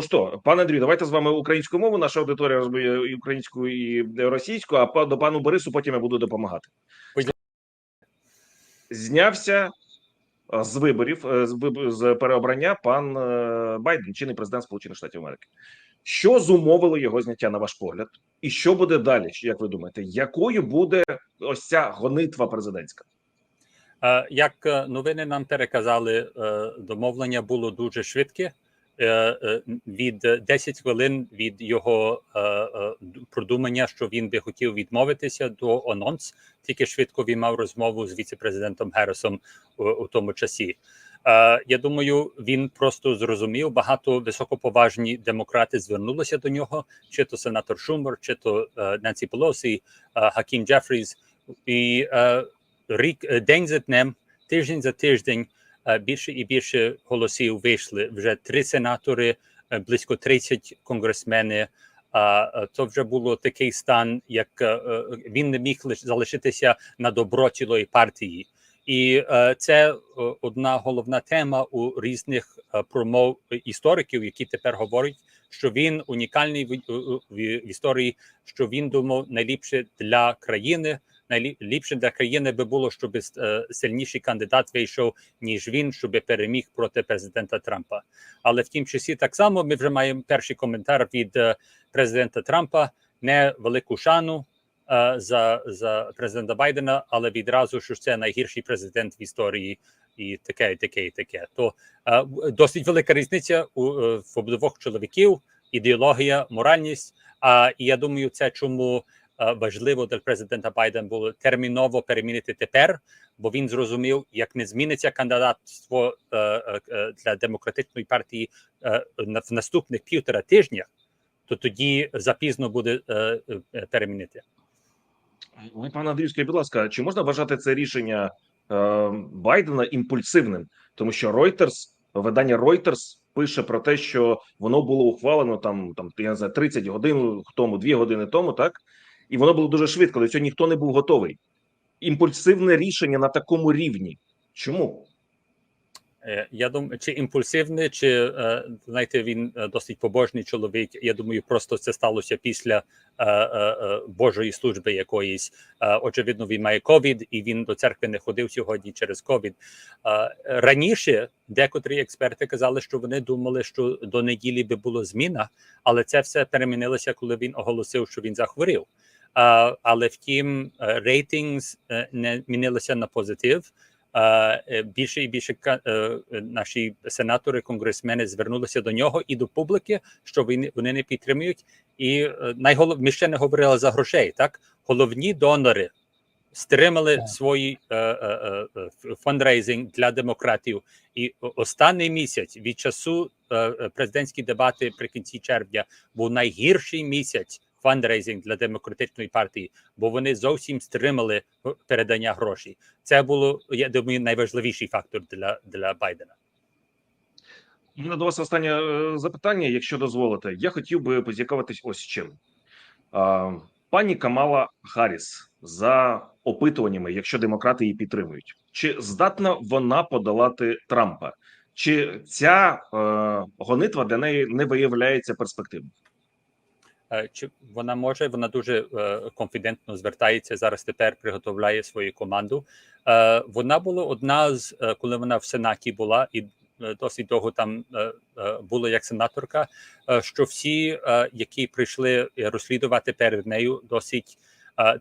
що, пане Андрію, давайте з вами українську мову. Наша аудиторія розуміє і українську і російську, а до пану Борису потім я буду допомагати. Знявся е, з виборів е, з переобрання пан е, Байден, чинний президент Сполучених Штатів Америки. Що зумовило його зняття на ваш погляд? І що буде далі? Як ви думаєте, якою буде ось ця гонитва президентська? Е, Як е, новини нам переказали, е, домовлення було дуже швидке. Е, е, Від е, 10 хвилин від його е, е, продумання, що він би хотів відмовитися до анонс, тільки швидко він мав розмову з віце-президентом Герресом у, тому часі. Е, Я думаю, він просто зрозумів. Багато високоповажні демократи звернулися до нього, чи то сенатор Шумер, чи то е, Ненсі Пелосі, е, Хакім Джефріз. І е, рік е, день за днем, тиждень за тиждень е, більше і більше голосів вийшли. Вже три сенатори, е, близько 30 конгресмени. А е, то вже було такий стан, як е, е, він не міг лиш залишитися на добро цілої партії. І е, це е, одна головна тема у різних е, промов істориків, які тепер говорять, що він унікальний в історії, що він думав найліпше для країни. Найліпше для країни би було, щоб е, сильніший кандидат вийшов, ніж він, щоб переміг проти президента Трампа. Але в тім часі так само ми вже маємо перший коментар від е, президента Трампа. Не велику шану е, за, за президента Байдена, але відразу, що це найгірший президент в історії, і таке, і таке, і таке. То е, досить велика різниця у в обидвох чоловіків, ідеологія, моральність. А і я думаю, це чому важливо для президента Байдена було терміново перемінити тепер, бо він зрозумів, як не зміниться кандидатство е, е, е, для демократичної партії е, в наступних півтора тижня, то тоді запізно буде е, е, перемінити. Пане Андрію, скажіть, будь ласка, чи можна вважати це рішення е, Байдена імпульсивним? Тому що Reuters, видання Reuters пише про те, що воно було ухвалено там, там я не знаю, 30 годин тому, 2 години тому, так і воно було дуже швидко. До цього ніхто не був готовий. Імпульсивне рішення на такому рівні. Чому? Е, Я думаю, чи імпульсивний, чи е, знаєте, він е, досить побожний чоловік. Я думаю, просто це сталося після Божої служби якоїсь. Очевидно, він має ковід, і він до церкви не ходив сьогодні через ковід. Раніше декотрі експерти казали, що вони думали, що до неділі би було зміна, але це все перемінилося, коли він оголосив, що він захворів. Але втім, е, рейтинг е, не змінилося на позитив. Е, більше і більше наші сенатори, конгресмени звернулися до нього і до публіки, що вони, не підтримують. І найголов... ми ще не говорили за грошей. Так, головні донори стримали свої фандрейзинг для демократів. І останній місяць від часу президентські дебати при кінці червня був найгірший місяць фандрейзинг для демократичної партії, бо вони зовсім стримали передання грошей. Це було я думаю найважливіший фактор для, для Байдена. У мене до вас останнє е, запитання, якщо дозволите. Я хотів би поцікавитись ось чим. Пані Камала Харріс за опитуваннями, якщо демократи її підтримують, чи здатна вона подолати Трампа? Чи ця е, гонитва для неї не виявляється перспективною? Е, Чи вона може? Вона дуже е, конфідентно звертається зараз. Тепер приготовляє свою команду. Е, вона була одна з коли вона в сенаті була і досить довго там була як сенаторка. що всі, які прийшли розслідувати перед нею, досить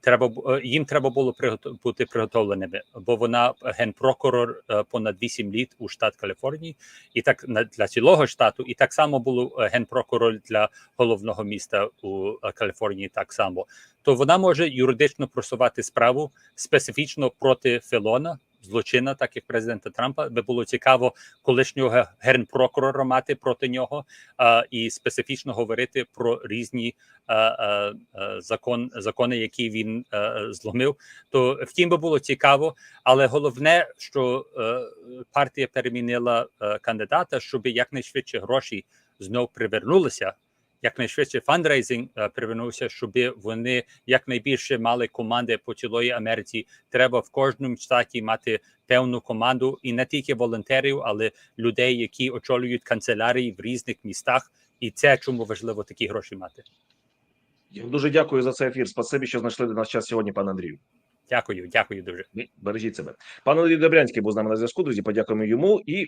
треба бу- е, їм треба було бути приготовленими, бо вона генпрокурор е, понад 8 літ у штат Каліфорнії, і так для цілого штату, і так само було е, генпрокурор для головного міста у е, Каліфорнії так само. То вона може юридично просувати справу специфічно проти Фелона, злочина, так як президента Трампа. Би було цікаво колишнього ге- генпрокурора мати проти нього е, і специфічно говорити про різні е, е, е, закон, закони, які він е, зломив. То втім би було цікаво, але головне, що е, партія перемінила е, кандидата, щоб якнайшвидше гроші знов привернулися. Якнайшвидше фандрейзинг е, привернувся, щоб вони якнайбільше мали команди по цілої Америці. Треба в кожному штаті мати певну команду, і не тільки волонтерів, але людей, які очолюють канцелярії в різних містах, і це чому важливо такі гроші мати. Я дуже дякую за цей ефір. Спасибі, що знайшли до нас час сьогодні, пане Андрію. Дякую, дякую дуже. Бережіть себе. Пан Андрій Добрянський був з нами на зв'язку. Друзі, подякуємо йому і